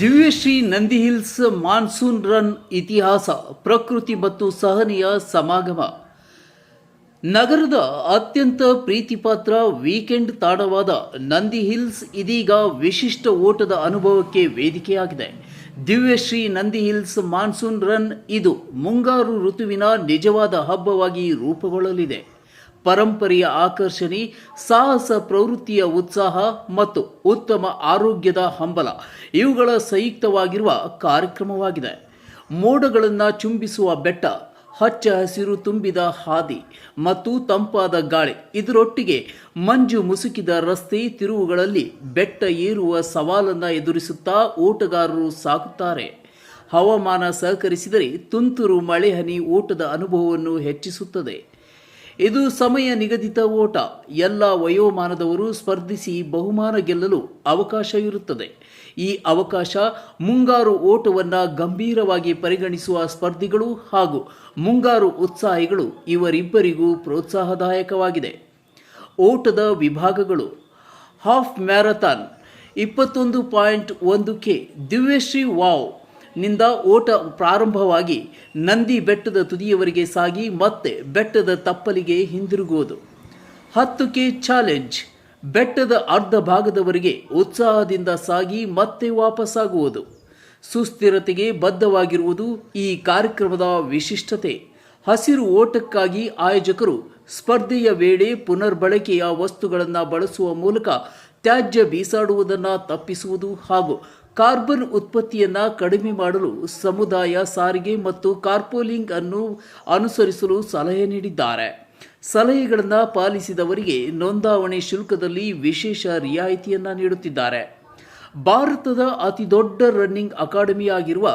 Divyasree Nandi hills monsoon run ಇತಿಹಾಸ, ಪ್ರಕೃತಿ ಮತ್ತು ಸಹನೀಯ ಸಮಾಗಮ. ನಗರದ ಅತ್ಯಂತ ಪ್ರೀತಿಪಾತ್ರ ವೀಕೆಂಡ್ ತಾಣವಾದ ನಂದಿ ಹಿಲ್ಸ್ ಇದೀಗ ವಿಶಿಷ್ಟ ಓಟದ ಅನುಭವಕ್ಕೆ ವೇದಿಕೆಯಾಗಿದೆ. Divyasree Nandi hills monsoon run ಇದು ಮುಂಗಾರು ಋತುವಿನ ನಿಜವಾದ ಹಬ್ಬವಾಗಿ ರೂಪುಗೊಳ್ಳಲಿದೆ. ಪರಂಪರೆಯ ಆಕರ್ಷಣೆ, ಸಾಹಸ, ಪ್ರವೃತ್ತಿಯ ಉತ್ಸಾಹ ಮತ್ತು ಉತ್ತಮ ಆರೋಗ್ಯದ ಹಂಬಲ. ಇವುಗಳ ಸಂಯುಕ್ತವಾಗಿರುವ ಕಾರ್ಯಕ್ರಮವಾಗಿದೆ. ಮೋಡಗಳನ್ನು ಚುಂಬಿಸುವ ಬೆಟ್ಟ, ಹಚ್ಚ ಹಸಿರು ತುಂಬಿದ ಹಾದಿ ಮತ್ತು ತಂಪಾದ ಗಾಳಿ. ಇದರೊಟ್ಟಿಗೆ ಮಂಜು ಮುಸುಕಿದ ರಸ್ತೆ ತಿರುವುಗಳಲ್ಲಿ ಬೆಟ್ಟ ಏರುವ ಸವಾಲನ್ನು ಎದುರಿಸುತ್ತಾ ಓಟಗಾರರು ಸಾಗುತ್ತಾರೆ. ಹವಾಮಾನ ಸಹಕರಿಸಿದರೆ ತುಂತುರು ಮಳೆಹನಿ ಓಟದ ಅನುಭವವನ್ನು ಹೆಚ್ಚಿಸುತ್ತದೆ. ಇದು ಸಮಯ ನಿಗದಿತ ಓಟ. ಎಲ್ಲ ವಯೋಮಾನದವರು ಸ್ಪರ್ಧಿಸಿ ಬಹುಮಾನ ಗೆಲ್ಲಲು ಅವಕಾಶ ಇರುತ್ತದೆ ಈ ಅವಕಾಶ ಮುಂಗಾರು ಓಟವನ್ನು ಗಂಭೀರವಾಗಿ ಪರಿಗಣಿಸುವ ಸ್ಪರ್ಧಿಗಳು ಹಾಗೂ ಮುಂಗಾರು ಉತ್ಸಾಹಿಗಳು ಇವರಿಬ್ಬರಿಗೂ ಪ್ರೋತ್ಸಾಹದಾಯಕವಾಗಿದೆ. ಓಟದ ವಿಭಾಗಗಳು ಹಾಫ್ ಮ್ಯಾರಥಾನ್ ಇಪ್ಪತ್ತೊಂದು ಪಾಯಿಂಟ್ ಒಂದು ಕೆ ದಿವ್ಯಶ್ರೀ ವಾವ್ ನಿಂದ ಓಟ ಪ್ರಾರಂಭವಾಗಿ ನಂದಿ ಬೆಟ್ಟದ ತುದಿಯವರೆಗೆ ಸಾಗಿ ಮತ್ತೆ ಬೆಟ್ಟದ ತಪ್ಪಲಿಗೆ ಹಿಂದಿರುಗುವುದು. ಹತ್ತು ಕೆ ಚಾಲೆಂಜ್, ಬೆಟ್ಟದ ಅರ್ಧ ಭಾಗದವರೆಗೆ ಉತ್ಸಾಹದಿಂದ ಸಾಗಿ ಮತ್ತೆ ವಾಪಸ್ಸಾಗುವುದು. ಸುಸ್ಥಿರತೆಗೆ ಬದ್ಧವಾಗಿರುವುದು ಈ ಕಾರ್ಯಕ್ರಮದ ವಿಶಿಷ್ಟತೆ. ಹಸಿರು ಓಟಕ್ಕಾಗಿ ಆಯೋಜಕರು ಸ್ಪರ್ಧೆಯ ವೇಳೆ ಪುನರ್ಬಳಕೆಯ ವಸ್ತುಗಳನ್ನು ಬಳಸುವ ಮೂಲಕ ತ್ಯಾಜ್ಯ ಬೀಸಾಡುವುದನ್ನು ತಪ್ಪಿಸುವುದು ಹಾಗೂ ಕಾರ್ಬನ್ ಉತ್ಪತ್ತಿಯನ್ನು ಕಡಿಮೆ ಮಾಡಲು ಸಮುದಾಯ ಸಾರಿಗೆ ಮತ್ತು ಕಾರ್ಪೋಲಿಂಗ್ ಅನ್ನು ಅನುಸರಿಸಲು ಸಲಹೆ ನೀಡಿದ್ದಾರೆ. ಸಲಹೆಗಳನ್ನು ಪಾಲಿಸಿದವರಿಗೆ ನೋಂದಾವಣೆ ಶುಲ್ಕದಲ್ಲಿ ವಿಶೇಷ ರಿಯಾಯಿತಿಯನ್ನು ನೀಡುತ್ತಿದ್ದಾರೆ. ಭಾರತದ ಅತಿ ದೊಡ್ಡ ರನ್ನಿಂಗ್ ಅಕಾಡೆಮಿಯಾಗಿರುವ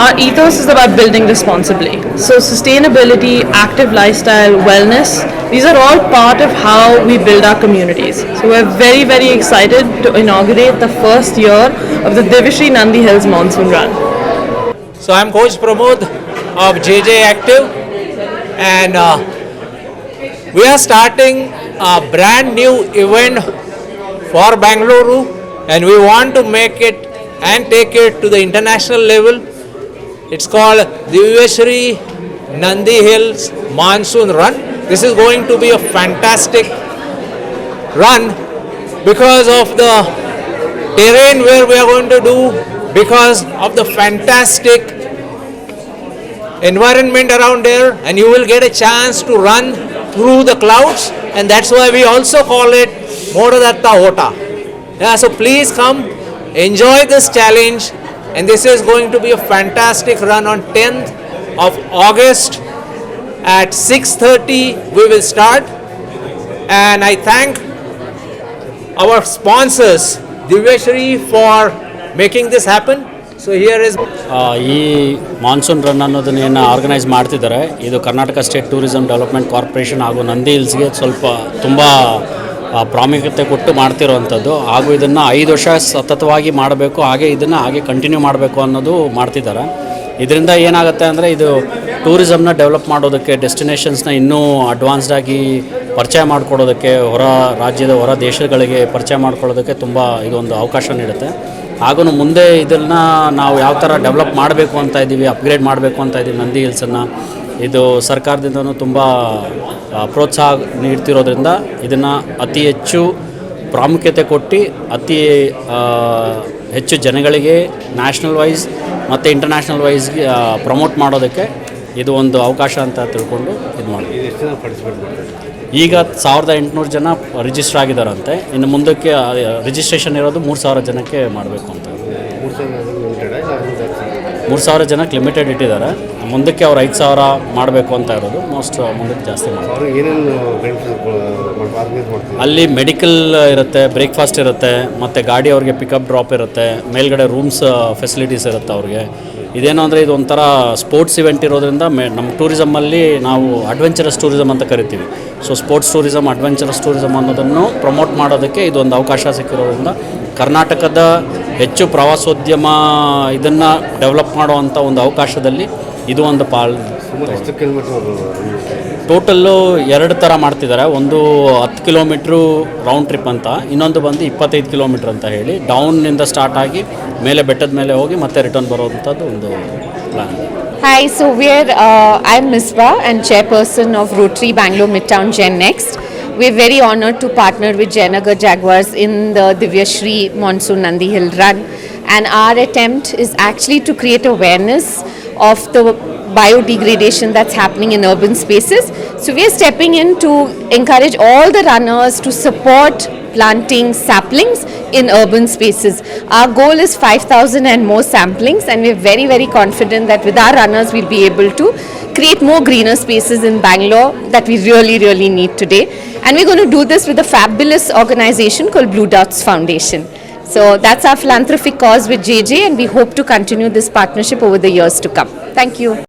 Our ethos is about building responsibly. So, sustainability, active lifestyle, wellness, these are all part of how we build our communities. So, we're very, very excited to inaugurate the first year of the Divishri Nandi Hills Monsoon Run. So I'm Coach Pramod of JJ Active, and uh, we are starting a brand new event for Bangalore, and we want to make it and take it to the international level. It's called Divyashri Nandi Hills Monsoon Run. This is going to be a fantastic run because of the terrain where we are going to do because of the fantastic environment around there and you will get a chance to run through the clouds and that's why we also call it Modadatta Ota. Yeah, so please come enjoy this challenge and this is going to be a fantastic run on 10th of August at 6:30 we will start and I thank our sponsors Divyashri for making this happen. Here is ಆ, ಈ monsoon run ಅನ್ನೋದನ್ನ ಏನು organise ಮಾಡ್ತಿದ್ದಾರೆ ಇದು Karnataka state tourism development corporation ಹಾಗೂ ನಂದಿ ಹಿಲ್ಸ್ಗೆ ಸ್ವಲ್ಪ ತುಂಬ ಪ್ರಾಮುಖ್ಯತೆ ಕೊಟ್ಟು ಮಾಡ್ತಿರೋವಂಥದ್ದು ಹಾಗೂ ಇದನ್ನು ಐದು ವರ್ಷ ಸತತವಾಗಿ ಮಾಡಬೇಕು, ಹಾಗೆ ಇದನ್ನು ಹಾಗೆ ಕಂಟಿನ್ಯೂ ಮಾಡಬೇಕು ಅನ್ನೋದು ಮಾಡ್ತಿದ್ದಾರೆ. ಇದರಿಂದ ಏನಾಗುತ್ತೆ ಅಂದರೆ ಇದು ಟೂರಿಸಮ್ನ ಡೆವಲಪ್ ಮಾಡೋದಕ್ಕೆ ಡೆಸ್ಟಿನೇಷನ್ಸ್ನ ಇನ್ನೂ ಅಡ್ವಾನ್ಸ್ಡಾಗಿ ಪರಿಚಯ ಮಾಡಿಕೊಡೋದಕ್ಕೆ, ಹೊರ ರಾಜ್ಯದ, ಹೊರ ದೇಶಗಳಿಗೆ ಪರಿಚಯ ಮಾಡ್ಕೊಳ್ಳೋದಕ್ಕೆ ತುಂಬ ಇದೊಂದು ಅವಕಾಶ ನೀಡುತ್ತೆ. ಹಾಗೂ ಮುಂದೆ ಇದನ್ನು ನಾವು ಯಾವ ಥರ ಡೆವಲಪ್ ಮಾಡಬೇಕು ಅಂತ ಇದ್ದೀವಿ ಅಪ್ಗ್ರೇಡ್ ಮಾಡಬೇಕು ಅಂತ ಇದ್ದೀವಿ ನಂದಿ ಹಿಲ್ಸನ್ನು ಇದು ಸರ್ಕಾರದಿಂದನೂ ತುಂಬ ಪ್ರೋತ್ಸಾಹ ನೀಡ್ತಿರೋದ್ರಿಂದ ಇದನ್ನು ಅತಿ ಹೆಚ್ಚು ಪ್ರಾಮುಖ್ಯತೆ ಕೊಟ್ಟು ಅತಿ ಹೆಚ್ಚು ಜನಗಳಿಗೆ ನ್ಯಾಷನಲ್ ವೈಸ್ ಮತ್ತು ಇಂಟರ್ನ್ಯಾಷನಲ್ ವೈಸ್ಗೆ ಪ್ರಮೋಟ್ ಮಾಡೋದಕ್ಕೆ ಇದು ಒಂದು ಅವಕಾಶ ಅಂತ ತಿಳ್ಕೊಂಡು ಇದು ಮಾಡಿ ಈಗ ಸಾವಿರದ ಎಂಟುನೂರು ಜನ ರಿಜಿಸ್ಟರ್ ಆಗಿದ್ದಾರಂತೆ ಇನ್ನು ಮುಂದಕ್ಕೆ ರಿಜಿಸ್ಟ್ರೇಷನ್ ಇರೋದು ಮೂರು ಸಾವಿರ ಜನಕ್ಕೆ ಮಾಡಬೇಕು ಅಂತ. ಮೂರು ಸಾವಿರ ಜನಕ್ಕೆ ಲಿಮಿಟೆಡ್ ಇಟ್ಟಿದ್ದಾರೆ. ಮುಂದಕ್ಕೆ ಅವ್ರು ಐದು ಸಾವಿರ ಮಾಡಬೇಕು ಅಂತ ಇರೋದು ಮೋಸ್ಟ್ ಮುಂದಕ್ಕೆ ಜಾಸ್ತಿ ಮಾಡ್ತಾರೆ. ಅವ್ರಿಗೆ ಏನೇನು ಬೆನಿಫಿಟ್ ಆರ್ಗನೈಸ್ ಅಲ್ಲಿ ಮೆಡಿಕಲ್ ಇರುತ್ತೆ ಬ್ರೇಕ್ಫಾಸ್ಟ್ ಇರುತ್ತೆ ಮತ್ತು ಗಾಡಿ ಅವ್ರಿಗೆ ಪಿಕಪ್ ಡ್ರಾಪ್ ಇರುತ್ತೆ ಮೇಲ್ಗಡೆ ರೂಮ್ಸ್ ಫೆಸಿಲಿಟೀಸ್ ಇರುತ್ತೆ ಅವ್ರಿಗೆ. ಇದೇನು ಅಂದರೆ ಇದು ಒಂಥರ ಸ್ಪೋರ್ಟ್ಸ್ ಇವೆಂಟ್ ಇರೋದ್ರಿಂದ ಮೆ ನಮ್ಮ ಟೂರಿಸಮಲ್ಲಿ ನಾವು ಅಡ್ವೆಂಚರಸ್ ಟೂರಿಸಮ್ ಅಂತ ಕರಿತೀವಿ. So sports tourism adventurous tourism ಅನ್ನೋದನ್ನು ಪ್ರಮೋಟ್ ಮಾಡೋದಕ್ಕೆ ಇದೊಂದು ಅವಕಾಶ ಸಿಕ್ಕಿರೋದ್ರಿಂದ ಕರ್ನಾಟಕದ ಹೆಚ್ಚು ಪ್ರವಾಸೋದ್ಯಮ ಇದನ್ನು ಡೆವಲಪ್ ಮಾಡುವಂಥ ಒಂದು ಅವಕಾಶದಲ್ಲಿ ಇದು ಒಂದು ಪಾಲ್ ಸುಮಾರು ಎಷ್ಟು ಕಿಲೋಮೀಟರ್ ಟೋಟಲ್ಲು ಎರಡು ಥರ ಮಾಡ್ತಿದ್ದಾರೆ ಒಂದು ಹತ್ತು ಕಿಲೋಮೀಟ್ರು ರೌಂಡ್ ಟ್ರಿಪ್ ಅಂತ ಇನ್ನೊಂದು ಬಂದು ಇಪ್ಪತ್ತೈದು ಕಿಲೋಮೀಟ್ರ್ ಅಂತ ಹೇಳಿ ಡೌನ್ನಿಂದ ಸ್ಟಾರ್ಟ್ ಆಗಿ ಮೇಲೆ ಬೆಟ್ಟದ ಮೇಲೆ ಹೋಗಿ ಮತ್ತೆ ರಿಟರ್ನ್ ಬರೋವಂಥದ್ದು ಒಂದು ಪ್ಲಾನ್ ಇದೆ Hi, so we're, uh, I'm chair and chairperson of Rotary Bangalore Midtown Gen Next. We're very honored to partner with Jayanagar Jaguars in the Divya Shri Monsoon Nandi Hill Run. And our attempt is actually to create awareness of the biodegradation that's happening in urban spaces. So we're stepping in to encourage all the runners to support planting saplings in urban spaces. Our goal is 5,000 and more samplings, and we're very, very confident that with our runners, we'll be able to create more greener spaces in Bangalore that we really, really need today. And we're going to do this with a fabulous organization called Blue Dots Foundation. So that's our philanthropic cause with JJ, and we hope to continue this partnership over the years to come. Thank you.